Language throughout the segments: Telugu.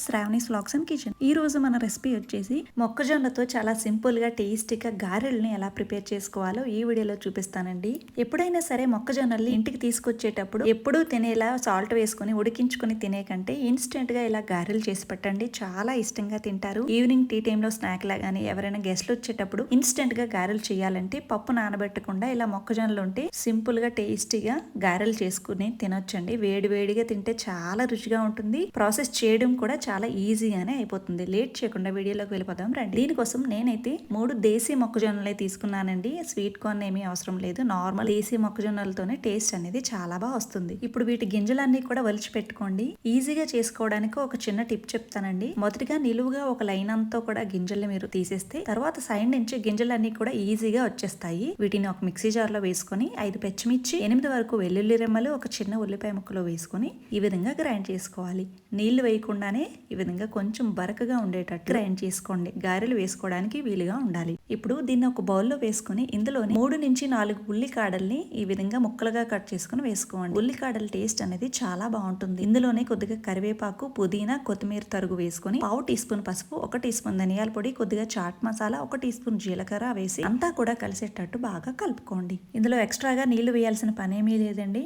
Sravani's vlogs and kitchen ఈ రోజు మన రెసిపీ వచ్చేసి మొక్కజొన్నతో చాలా సింపుల్గా టేస్టీగా గారెల్ని ఎలా ప్రిపేర్ చేసుకోవాలో ఈ వీడియోలో చూపిస్తానండి. ఎప్పుడైనా సరే మొక్కజొన్నల్ని ఇంటికి తీసుకొచ్చేటప్పుడు ఎప్పుడూ తినేలా సాల్ట్ వేసుకొని ఉడికించుకొని తినే కంటే ఇన్స్టెంట్గా ఇలా గారెలు చేసి పెట్టండి. చాలా ఇష్టంగా తింటారు. ఈవినింగ్ టీ టైంలో స్నాక్ లా కానీ ఎవరైనా గెస్ట్లు వచ్చేటప్పుడు ఇన్స్టెంట్గా గారెలు చేయాలంటే పప్పు నానబెట్టకుండా ఇలా మొక్కజొన్నలు ఉంటే సింపుల్గా టేస్టీగా గారెలు చేసుకుని తినొచ్చండి. వేడి వేడిగా తింటే చాలా రుచిగా ఉంటుంది. ప్రాసెస్ చేయడం కూడా చాలా ఈజీగానే అయిపోతుంది. లేట్ చేయకుండా వీడియోలోకి వెళ్ళిపోదాం రండి. దీనికోసం నేనైతే మూడు దేశీ మొక్కజొన్నలే తీసుకున్నానండి. స్వీట్ కార్న్ ఏమీ అవసరం లేదు. నార్మల్ దేశీ మొక్కజొన్నలతోనే టేస్ట్ అనేది చాలా బాగా వస్తుంది. ఇప్పుడు వీటి గింజలన్నీ కూడా వలిచి పెట్టుకోండి. ఈజీగా చేసుకోవడానికి ఒక చిన్న టిప్ చెప్తానండి. మొదటిగా నిలువుగా ఒక లైన్ అంతా కూడా గింజల్ని మీరు తీసేస్తే తర్వాత సైడ్ నుంచి గింజలన్నీ కూడా ఈజీగా వచ్చేస్తాయి. వీటిని ఒక మిక్సీ జార్లో వేసుకొని ఐదు పచ్చిమిర్చి ఎనిమిది వరకు వెల్లుల్లి రెమ్మలు ఒక చిన్న ఉల్లిపాయ ముక్కలో వేసుకొని ఈ విధంగా గ్రైండ్ చేసుకోవాలి. నీళ్ళు వేయకుండానే ఈ విధంగా కొంచెం బరకగా ఉండేటట్టు గ్రైండ్ చేసుకోండి. గారెలు వేసుకోవడానికి వీలుగా ఉండాలి. ఇప్పుడు దీన్ని ఒక బౌల్లో వేసుకొని ఇందులో మూడు నుంచి నాలుగు ఉల్లికాడల్ని ఈ విధంగా ముక్కలుగా కట్ చేసుకుని వేసుకోండి. ఉల్లికాడల టేస్ట్ అనేది చాలా బాగుంటుంది. ఇందులోనే కొద్దిగా కరివేపాకు పుదీనా కొత్తిమీర తరుగు వేసుకొని పావు టీ స్పూన్ పసుపు ఒక టీ స్పూన్ ధనియాల పొడి కొద్దిగా చాట్ మసాలా ఒక టీ స్పూన్ జీలకర్ర వేసి అంతా కూడా కలిసేటట్టు బాగా కలుపుకోండి. ఇందులో ఎక్స్ట్రాగా నీళ్ళు వేయాల్సిన పనేమీ లేదండి.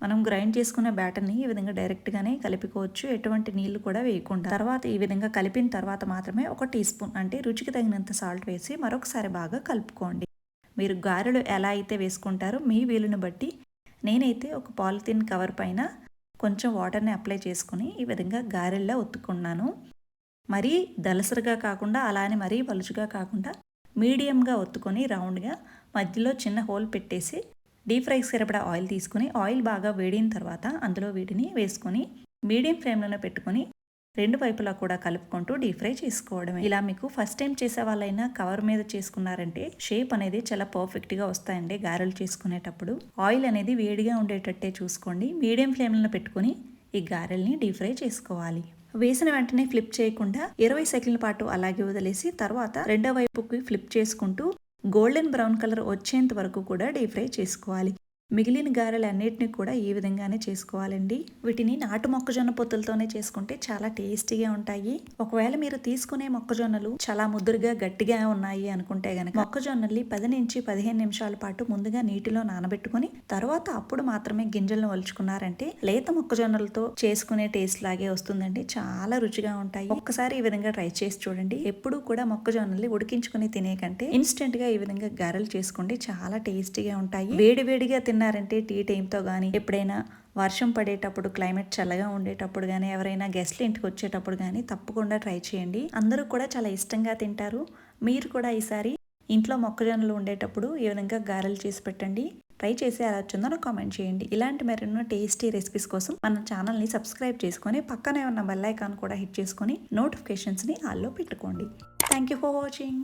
మనం గ్రైండ్ చేసుకునే బ్యాటర్ని ఈ విధంగా డైరెక్ట్గానే కలిపికోవచ్చు. ఎటువంటి నీళ్ళు కూడా వేయకుండా. తర్వాత ఈ విధంగా కలిపిన తర్వాత మాత్రమే ఒక టీ స్పూన్ అంటే రుచికి తగినంత సాల్ట్ వేసి మరొకసారి బాగా కలుపుకోండి. మీరు గారెలు ఎలా అయితే వేసుకుంటారో మీ వీలుని బట్టి నేనైతే ఒక పాలిథిన్ కవర్ పైన కొంచెం వాటర్ని అప్లై చేసుకుని ఈ విధంగా గారెల్లా ఒత్తుకున్నాను. మరీ దలసరిగా కాకుండా అలానే మరీ పలుచుగా కాకుండా మీడియంగా ఒత్తుకొని రౌండ్గా మధ్యలో చిన్న హోల్ పెట్టేసి డీప్ ఫ్రై సరిపడా ఆయిల్ తీసుకుని ఆయిల్ బాగా వేడిన తర్వాత అందులో వీటిని వేసుకొని మీడియం ఫ్లేమ్లోనే పెట్టుకొని రెండు వైపులా కూడా కలుపుకుంటూ డీప్ ఫ్రై చేసుకోవడమే. ఇలా మీకు ఫస్ట్ టైం చేసే వాళ్ళైనా కవర్ మీద చేసుకున్నారంటే షేప్ అనేది చాలా పర్ఫెక్ట్గా వస్తాయండి గారెలు చేసుకునేటప్పుడు. ఆయిల్ అనేది వేడిగా ఉండేటట్టే చూసుకోండి. మీడియం ఫ్లేమ్లో పెట్టుకొని ఈ గారెల్ని డీప్ ఫ్రై చేసుకోవాలి. వేసిన వెంటనే ఫ్లిప్ చేయకుండా ఇరవై సెకండ్ల పాటు అలాగే వదిలేసి తర్వాత రెండో వైపుకి ఫ్లిప్ చేసుకుంటూ గోల్డెన్ బ్రౌన్ కలర్ వచ్చేంత వరకు కూడా డీప్ ఫ్రై చేసుకోవాలి. మిగిలిన గారెలన్నిటిని కూడా ఈ విధంగానే చేసుకోవాలండి. వీటిని నాటు మొక్కజొన్న పొత్తులతోనే చేసుకుంటే చాలా టేస్టీగా ఉంటాయి. ఒకవేళ మీరు తీసుకునే మొక్కజొన్నలు చాలా ముదురుగా గట్టిగా ఉన్నాయి అనుకుంటే గనక మొక్కజొన్నల్ని పది నుంచి పదిహేను నిమిషాల పాటు ముందుగా నీటిలో నానబెట్టుకుని తర్వాత అప్పుడు మాత్రమే గింజలను వలుచుకున్నారంటే లేత మొక్కజొన్నలతో చేసుకునే టేస్ట్ లాగే వస్తుందండి. చాలా రుచిగా ఉంటాయి. ఒక్కసారి ఈ విధంగా ట్రై చేసి చూడండి. ఎప్పుడూ కూడా మొక్కజొన్నల్ని ఉడికించుకుని తినే కంటే ఇన్స్టెంట్గా ఈ విధంగా గారెలు చేసుకోండి చాలా టేస్టీగా ఉంటాయి. వేడి వేడిగా తిన్నారంటే టీ టైంతో కానీ ఎప్పుడైనా వర్షం పడేటప్పుడు క్లైమేట్ చల్లగా ఉండేటప్పుడు కానీ ఎవరైనా గెస్ట్లు ఇంటికి వచ్చేటప్పుడు కానీ తప్పకుండా ట్రై చేయండి. అందరూ కూడా చాలా ఇష్టంగా తింటారు. మీరు కూడా ఈసారి ఇంట్లో మొక్కజొన్నలు ఉండేటప్పుడు ఈ విధంగా గారెలు చేసి పెట్టండి? ట్రై చేసి ఎలా వచ్చిందో నాకు కామెంట్ చేయండి. ఇలాంటి మరెన్నో టేస్టీ రెసిపీస్ కోసం మన ఛానల్ని సబ్స్క్రైబ్ చేసుకొని పక్కనే ఉన్న బెల్ ఐకాన్ కూడా హిట్ చేసుకొని నోటిఫికేషన్స్ని ఆల్లో పెట్టుకోండి. Thank you for watching.